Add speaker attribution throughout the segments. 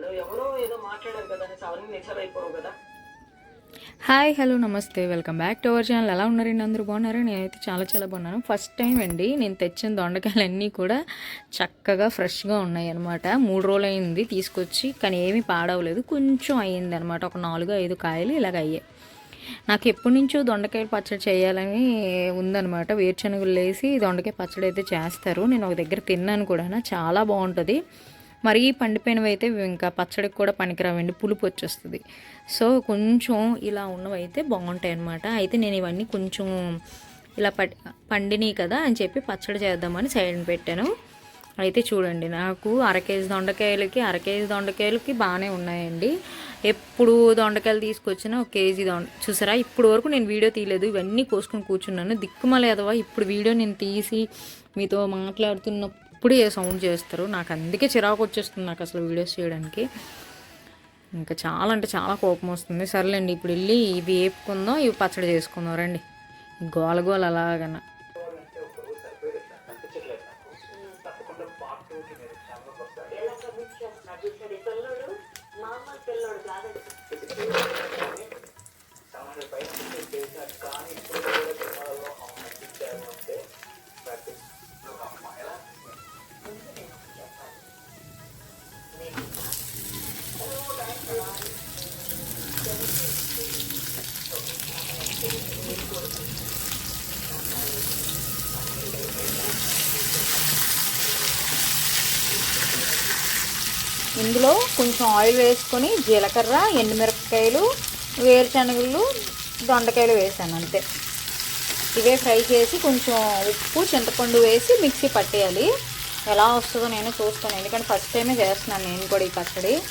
Speaker 1: ఎవరో ఏదో మాట్లాడారు కదా అనేసి అవన్నీ కదా.
Speaker 2: హాయ్ హలో నమస్తే. Welcome back to our channel. ఎలా ఉన్నారండి అందరూ బాగున్నారు? నేనైతే చాలా చాలా బాగున్నాను. ఫస్ట్ టైం అండి నేను తెచ్చిన దొండకాయలు అన్నీ కూడా చక్కగా ఫ్రెష్గా ఉన్నాయి అనమాట మూడు రోజులు అయింది తీసుకొచ్చి కానీ ఏమీ పాడవలేదు. కొంచెం అయ్యింది అనమాట ఒక నాలుగు ఐదు కాయలు ఇలాగ అయ్యాయి. నాకు ఎప్పటి నుంచో దొండకాయలు పచ్చడి చేయాలని ఉందనమాట వేరుశనగలు వేసి దొండకాయ పచ్చడి అయితే చేస్తారు. నేను ఒక దగ్గర తిన్నాను కూడా చాలా బాగుంటుంది. మరీ పండిపోయినవి అయితే ఇంకా పచ్చడికి కూడా పనికిరావండి పులుపు వచ్చేస్తుంది. సో కొంచెం ఇలా ఉన్నవి అయితే బాగుంటాయి అనమాట అయితే నేను ఇవన్నీ కొంచెం ఇలా పండినాయి కదా అని చెప్పి పచ్చడి చేద్దామని సైడ్ పెట్టాను. అయితే చూడండి నాకు అర కేజీ దొండకాయలకి అర కేజీ దొండకాయలకి బాగానే ఉన్నాయండి. ఎప్పుడు దొండకాయలు తీసుకొచ్చినా ఒక కేజీ దొండ చూసారా? ఇప్పుడు వరకు నేను వీడియో తీయలేదు. ఇవన్నీ కోసుకొని కూర్చున్నాను. దిక్కుమలేదవా ఇప్పుడు వీడియో నేను తీసి మీతో ఎప్పుడు ఏ సౌండ్ చేస్తారు? నాకు అందుకే చిరాకు వచ్చేస్తుంది నాకు అసలు వీడియోస్ చేయడానికి. ఇంకా చాలా అంటే చాలా కోపం వస్తుంది. సర్లేండి ఇప్పుడు వెళ్ళి ఇవి వేపుకుందాం ఇవి పచ్చడి చేసుకుందాం. రండి. గోల గోల అలాగన. ఇందులో కొంచెం ఆయిల్ వేసుకొని జీలకర్ర ఎండుమిరపకాయలు వేరుశనగలు దొండకాయలు వేసాను అంతే. ఇవే ఫ్రై చేసి కొంచెం ఉప్పు చింతపండు వేసి మిక్సీ పట్టేయాలి. ఎలా వస్తుందో నేను చూస్తాను ఎందుకంటే ఫస్ట్ టైమే చేస్తున్నాను నేను కూడా ఈ పచ్చడి.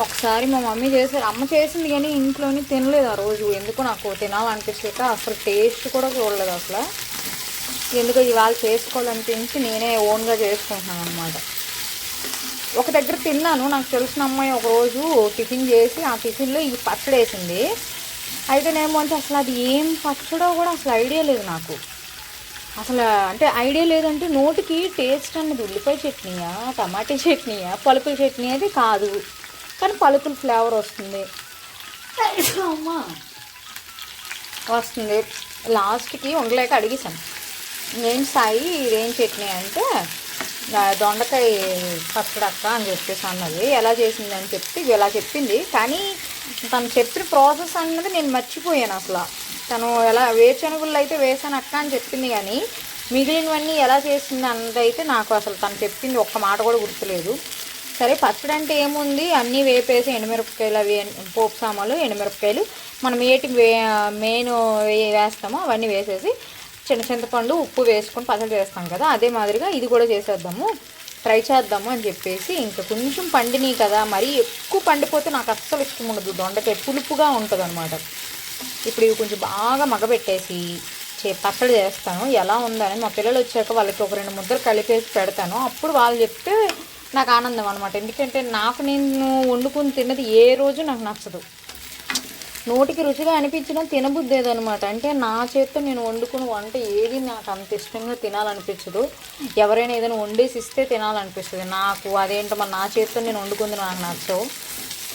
Speaker 2: ఒకసారి మా మమ్మీ చేశారు. అమ్మ చేసింది కానీ ఇంట్లోనే తినలేదు ఆ రోజు. ఎందుకు నాకు తినాలనిపించలేక అసలు టేస్ట్ కూడా చూడలేదు అసలు. ఎందుకో ఇవాళ చేసుకోవాలనిపించి నేనే ఓన్గా చేసుకుంటున్నాను అనమాట ఒక దగ్గర తిన్నాను. నాకు తెలిసిన అమ్మాయి ఒక రోజు టిఫిన్ చేసి ఆ టిఫిన్లో ఈ పచ్చడి వేసింది. అయితే నేను అంటే అసలు అది ఏం పచ్చడో కూడా అసలు ఐడియా లేదు నాకు. అసలు అంటే ఐడియా లేదంటే నోటికి టేస్ట్ అన్నది ఉల్లిపాయ చట్నీయా టమాటా చట్నీయా పలుపుల చట్నీ అది కాదు. కానీ పలుపుల ఫ్లేవర్ వస్తుంది. అమ్మా. వస్తుంది. లాస్ట్కి ఉండలేక అడిగేశాను. ఏం సాయి ఇదేం చట్నీ అంటే "నా దొండకాయ పచ్చడి అక్క అని చెప్పేసి అన్నది. ఎలా చేసింది అని చెప్పి ఇలా చెప్పింది. కానీ తను చెప్పిన ప్రాసెస్ అన్నది నేను మర్చిపోయాను అసలు. తను ఎలా వేరుశనగుళ్ళు అయితే వేసాను అక్క అని చెప్పింది కానీ మిగిలినవన్నీ ఎలా చేసింది అన్నది అయితే నాకు అసలు తను చెప్పింది ఒక్క మాట కూడా గుర్తులేదు. సరే పచ్చడి అంటే ఏముంది? అన్నీ వేపేసి ఎండుమిరపకాయలు అవి పోపు సామాలు ఎండుమిరపకాయలు మనం ఏటి వే మెయిన్ వేస్తామో అవన్నీ వేసేసి చిన్న చింతపండు ఉప్పు వేసుకొని పచ్చడి చేస్తాం కదా అదే మాదిరిగా ఇది కూడా చేసేద్దాము. ట్రై చేద్దాము అని చెప్పేసి ఇంకా కొంచెం పండినాయి కదా మరీ ఎక్కువ పండిపోతే నాకు అస్సలు ఇష్టం ఉండదు. దొండకాయ పులుపుగా ఉంటుంది అనమాట ఇప్పుడు ఇవి కొంచెం బాగా మగబెట్టేసి చే పచ్చడి చేస్తాను. ఎలా ఉందని మా పిల్లలు వచ్చాక వాళ్ళకి ఒక రెండు ముద్దలు కలిపేసి పెడతాను. అప్పుడు వాళ్ళు చెప్తే నాకు ఆనందం అనమాట ఎందుకంటే నాకు నేను వండుకుని తిన్నది ఏ రోజు నాకు నచ్చదు. నోటికి రుచిగా అనిపించడం తినబుద్దేది అనమాట అంటే నా చేత్తో నేను వండుకున్న వంట ఏది నాకు అంత ఇష్టంగా తినాలనిపించదు. ఎవరైనా ఏదైనా వండేసి ఇస్తే తినాలనిపిస్తుంది. నాకు అదేంటో మరి నా చేత్తో నేను వండుకుంది నాకు నచ్చవు.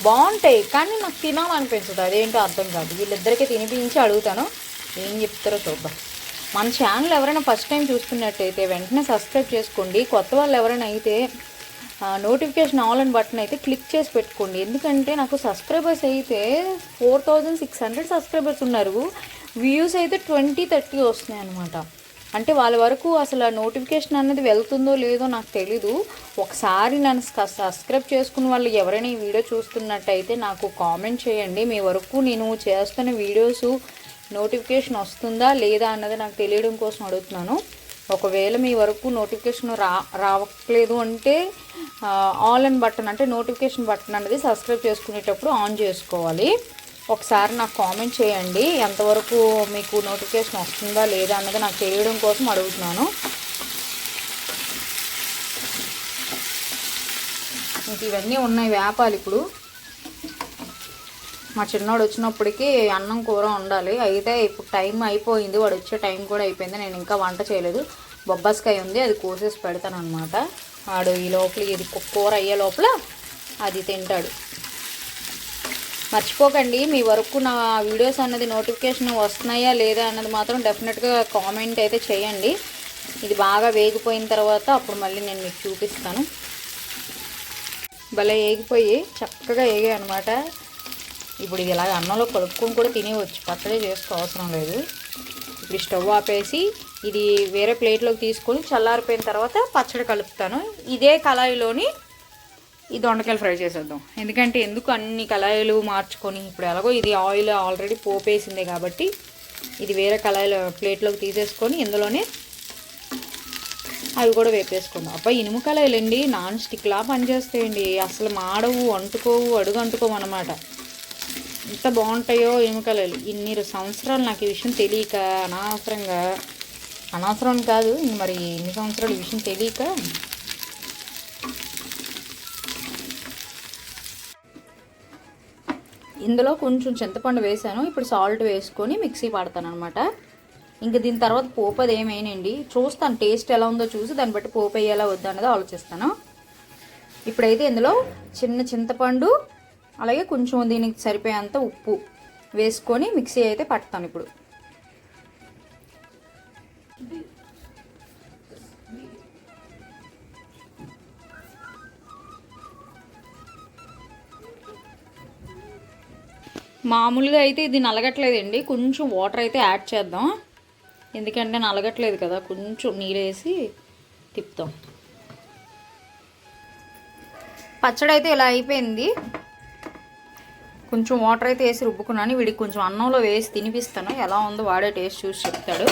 Speaker 2: బాగుంటాయి కానీ నాకు తినాలనిపించదు. అదేంటో అర్థం కాదు. వీళ్ళిద్దరికీ తినిపించి అడుగుతాను. ఏం చెప్తారో చూద్దాం. మన ఛానల్ ఎవరైనా ఫస్ట్ టైం చూస్తున్నట్టయితే వెంటనే సబ్స్క్రైబ్ చేసుకోండి. కొత్త వాళ్ళు ఎవరైనా అయితే నోటిఫికేషన్ ఆల్ అని బటన్ అయితే క్లిక్ చేసి పెట్టుకోండి. ఎందుకంటే నాకు సబ్స్క్రైబర్స్ అయితే four thousand six hundred subscribers ఉన్నారు. వ్యూస్ అయితే ట్వంటీ థర్టీ వస్తున్నాయి అనమాట అంటే వాళ్ళ వరకు అసలు ఆ నోటిఫికేషన్ అన్నది వెళ్తుందో లేదో నాకు తెలీదు. ఒకసారి నన్ను సబ్స్క్రైబ్ చేసుకున్న వాళ్ళు ఎవరైనా ఈ వీడియో చూస్తున్నట్టయితే నాకు కామెంట్ చేయండి. మీ వరకు నేను చేస్తున్న వీడియోస్ నోటిఫికేషన్ వస్తుందా లేదా అన్నది నాకు తెలియడం కోసం అడుగుతున్నాను. ఒకవేళ మీ వరకు నోటిఫికేషన్ రా రావట్లేదు అంటే ఆన్లైన్ ఆల్ అండ్ బటన్ అంటే నోటిఫికేషన్ బటన్ అనేది సబ్స్క్రైబ్ చేసుకునేటప్పుడు ఆన్ చేసుకోవాలి. ఒకసారి నాకు కామెంట్ చేయండి ఎంతవరకు మీకు నోటిఫికేషన్ వస్తుందా లేదా అన్నది నాకు తెలియడం కోసం అడుగుతున్నాను. ఇంక ఇవన్నీ ఉన్నాయి వేపాలు ఇప్పుడు. మా చిన్నోడు వచ్చినప్పటికి అన్నం కూర ఉండాలి అయితే ఇప్పుడు టైం అయిపోయింది. వాడు వచ్చే టైం కూడా అయిపోయింది. నేను ఇంకా వంట చేయలేదు. బొబ్బాస్కాయ ఉంది. అది కోసేసి పెడతాను అనమాట వాడు ఈ లోపల ఇది కూర అయ్యే లోపల అది తింటాడు. మర్చిపోకండి. మీ వరకు నా వీడియోస్ అన్నది నోటిఫికేషన్ వస్తున్నాయా లేదా అన్నది మాత్రం డెఫినెట్గా కామెంట్ అయితే చేయండి. ఇది బాగా వేగిపోయిన తర్వాత అప్పుడు మళ్ళీ నేను మీకు చూపిస్తాను. భలే వేగిపోయి చక్కగా వేగాయి అనమాట ఇప్పుడు ఇది ఇలాగ అన్నంలో కలుపుకొని కూడా తినేవచ్చు పచ్చడి చేసుకో అవసరం లేదు. ఇప్పుడు స్టవ్ ఆపేసి ఇది వేరే ప్లేట్లోకి తీసుకొని చల్లారిపోయిన తర్వాత పచ్చడి కలుపుతాను. ఇదే కళాయిలోని ఈ దొండకాయలు ఫ్రై చేసేద్దాం. ఎందుకంటే ఎందుకు అన్ని కళాయిలు మార్చుకొని ఇప్పుడు ఎలాగో ఇది ఆయిల్ ఆల్రెడీ పోపేసిందే కాబట్టి ఇది వేరే కళాయిలో ప్లేట్లోకి తీసేసుకొని ఇందులోనే అవి కూడా వేపేసుకుందాం. అబ్బా ఇనుము కళాయిలండి. నాన్ స్టిక్లా పనిచేస్తాయండి. అసలు మాడవు అంటుకోవు అడుగు అంటుకోవు అనమాట ఎంత బాగుంటాయో ఇనుము ఇన్ని సంవత్సరాలు నాకు ఈ విషయం తెలియక అనవసరంగా అనవసరం కాదు మరి ఇన్ని సంవత్సరాలు ఈ విషయం తెలియక. ఇందులో కొంచెం చింతపండు వేసాను. ఇప్పుడు సాల్ట్ వేసుకొని మిక్సీ పడతాను అనమాట ఇంక దీని తర్వాత పోపు అది ఏమేనండి? చూస్తాను టేస్ట్ ఎలా ఉందో చూసి దాన్ని బట్టి పోపు వేయాలా వద్దా అనేది ఆలోచిస్తాను. ఇప్పుడైతే ఇందులో చిన్న చింతపండు అలాగే కొంచెం దీనికి సరిపోయేంత ఉప్పు వేసుకొని మిక్సీ అయితే పడతాను ఇప్పుడు. మామూలుగా అయితే ఇది నలగట్లేదండి. కొంచెం వాటర్ అయితే యాడ్ చేద్దాం. ఎందుకంటే నలగట్లేదు కదా కొంచెం నీళ్ళేసి తిప్పుతాం. పచ్చడి అయితే ఇలా అయిపోయింది. కొంచెం వాటర్ అయితే వేసి రుబ్బుకున్నాను. వీడికి కొంచెం అన్నంలో వేసి తినిపిస్తాను. ఎలా ఉందో వాడే టేస్ట్ చూసి చెప్తాడు.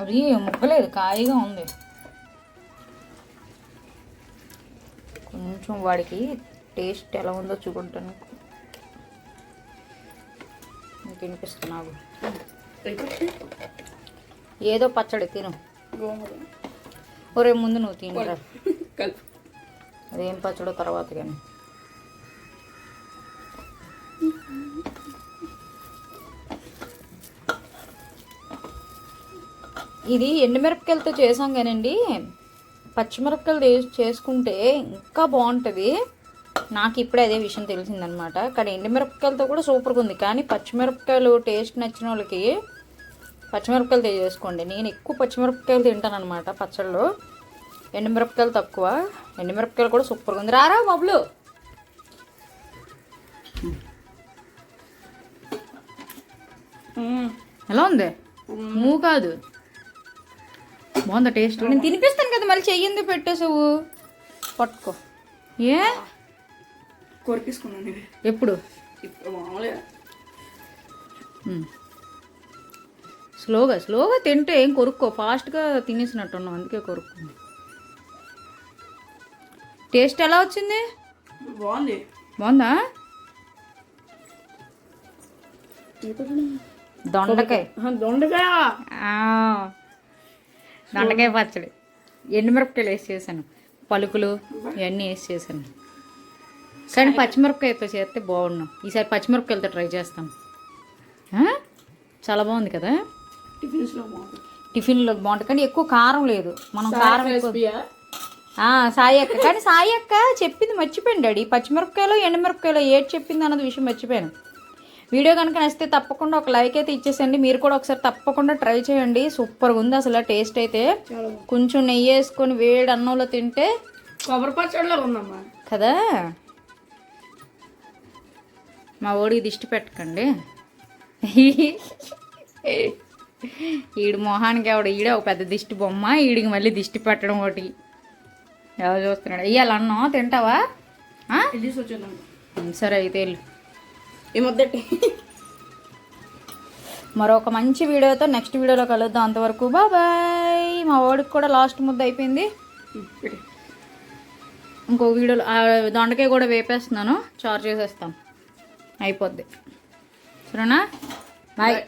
Speaker 2: అది ముక్కలేదు కాయగా ఉంది. కొంచెం వాడికి టేస్ట్ ఎలా ఉందో చూకుంటాను తినిపిస్తున్నావు ఏదో పచ్చడి తిను. ఒరే ముందు నువ్వు
Speaker 1: కలుపు.
Speaker 2: అదేం పచ్చడో తర్వాత కానీ ఇది ఎండుమిరపకాయలతో చేసాం కానండి. పచ్చిమిరపకాయలు చేసుకుంటే ఇంకా బాగుంటుంది. నాకు ఇప్పుడే అదే విషయం తెలిసిందనమాట. కానీ ఎండుమిరపకాయలతో కూడా సూపర్గా ఉంది. కానీ పచ్చిమిరపకాయలు టేస్ట్ నచ్చిన వాళ్ళకి పచ్చిమిరపకాయలు చేసుకోండి నేను ఎక్కువ పచ్చిమిరపకాయలు తింటాను అనమాట పచ్చళ్ళు. ఎండుమిరపకాయలు తక్కువ. ఎండుమిరపకాయలు కూడా సూపర్గా ఉంది. రారా బబ్లు? ఎలా ఉంది? మూ కాదు. బాగుందా టేస్ట్ నేను తినిపిస్తాను కదా మళ్ళీ చెయ్యింది పెట్టేసావు. పట్టుకో. ఏ?
Speaker 1: కొరికిసుకున్నాను
Speaker 2: ఎప్పుడు. స్లోగా స్లోగా తింటే ఏం కొరుక్కో. ఫాస్ట్గా తినేసినట్టున్నావు అందుకే కొరుక్కుంది. టేస్ట్ ఎలా వచ్చింది?
Speaker 1: బాగుంది.
Speaker 2: బాగుందా? దొండకాయ.
Speaker 1: దొండకాయ.
Speaker 2: ఆ, దొండకాయ పచ్చడి. ఎండుమిరపకాయలు వేసి చేశాను. పలుకులు ఇవన్నీ వేసి చేశాను. కానీ పచ్చిమిరపకాయతో చేస్తే బాగున్నాం ఈసారి పచ్చిమిరపకాయలతో ట్రై చేస్తాం? చాలా బాగుంది కదా?
Speaker 1: బాగుంది
Speaker 2: టిఫిన్లో బాగుంటుంది. కానీ ఎక్కువ కారం లేదు. మనం కారం సాయి అక్క. కానీ సాయి అక్క చెప్పింది మర్చిపోయాను డాడీ. పచ్చిమిరపకాయలు ఎండుమిరపకాయలు ఏది చెప్పింది అన్నది విషయం మర్చిపోయాను. వీడియో కనుక నచ్చితే తప్పకుండా ఒక లైక్ అయితే ఇచ్చేసండి మీరు కూడా ఒకసారి తప్పకుండా ట్రై చేయండి. సూపర్గా ఉంది అసలు టేస్ట్ అయితే. కొంచెం నెయ్యి వేసుకొని వేడి అన్నంలో తింటే
Speaker 1: కొబ్బరి పచ్చడిలో ఉందమ్మా.
Speaker 2: కదా? మా ఓడికి దిష్టి పెట్టకండి. ఈడు మొహానికి ఆవిడ ఈడే ఒక పెద్ద దిష్టి బొమ్మ ఈడికి మళ్ళీ దిష్టి పెట్టడం ఒకటి. ఎవరు చూస్తున్నాడు? ఇయ్యాలి అన్నం తింటావా? సరే అయితే వెళ్ళు.
Speaker 1: ఏమొద్దటి?
Speaker 2: మరొక మంచి వీడియోతో నెక్స్ట్ వీడియోలో కలుద్దాం. అంతవరకు బాయ్ మా వాడికి కూడా లాస్ట్ ముద్ద అయిపోయింది. ఇంకో వీడియోలో దొండకాయ కూడా వేపేస్తున్నాను. చారు చేసేస్తాం. అయిపోద్ది. సరేనా? బాయ్.